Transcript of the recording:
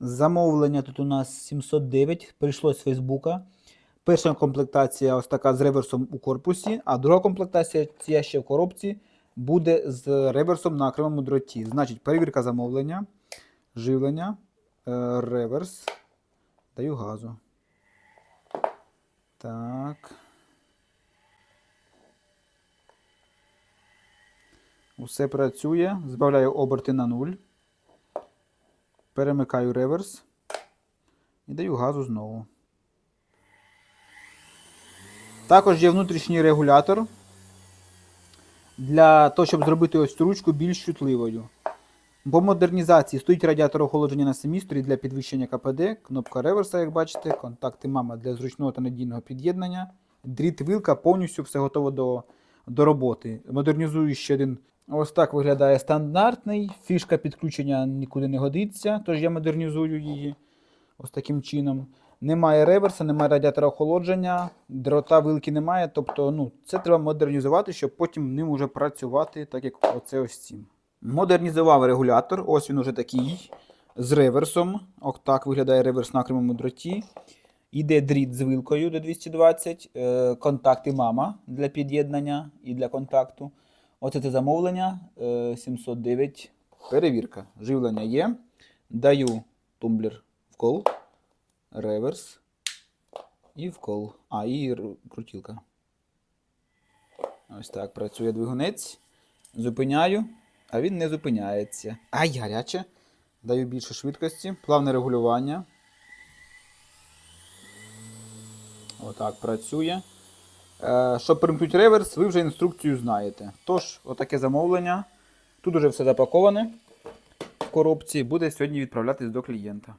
Замовлення тут у нас 709, прийшло з Фейсбука. Перша комплектація ось така з реверсом у корпусі, а друга комплектація, ця ще в коробці, буде з реверсом на окремому дроті. Значить, перевірка замовлення, живлення, е, реверс. Даю газу. Так. Усе працює. Збавляю оберти на 0. Перемикаю реверс. І даю газу знову. Також є внутрішній регулятор. Для того, щоб зробити ось цю ручку більш чутливою. По модернізації стоїть радіатор охолодження на семісторі для підвищення КПД, кнопка реверса, як бачите, контакти мама для зручного та надійного під'єднання. Дріт вилка повністю все готово до, до роботи. Модернізую ще один. Ось так виглядає стандартний. Фішка підключення нікуди не годиться, тож я модернізую її ось таким чином. Немає реверса, немає радіатора охолодження, дрота вилки немає. Тобто, ну, це треба модернізувати, щоб потім ним уже працювати, так як оце ось цим. Модернізував регулятор, ось він уже такий, з реверсом. Ось так виглядає реверс на окремому дроті. Іде дріт з вилкою до 220, е, контакти мама для під'єднання і для контакту. Оце це замовлення е, 709. Перевірка. Живлення є. Даю тумблер вкол, реверс і вкол. А, і крутілка. Ось так працює двигунець. Зупиняю, а він не зупиняється. Ай, гаряче. Даю більше швидкості. Плавне регулювання. Отак працює. Щоб примкнути реверс, ви вже інструкцію знаєте. Тож, отаке замовлення. Тут уже все запаковане в коробці, буде сьогодні відправлятись до клієнта.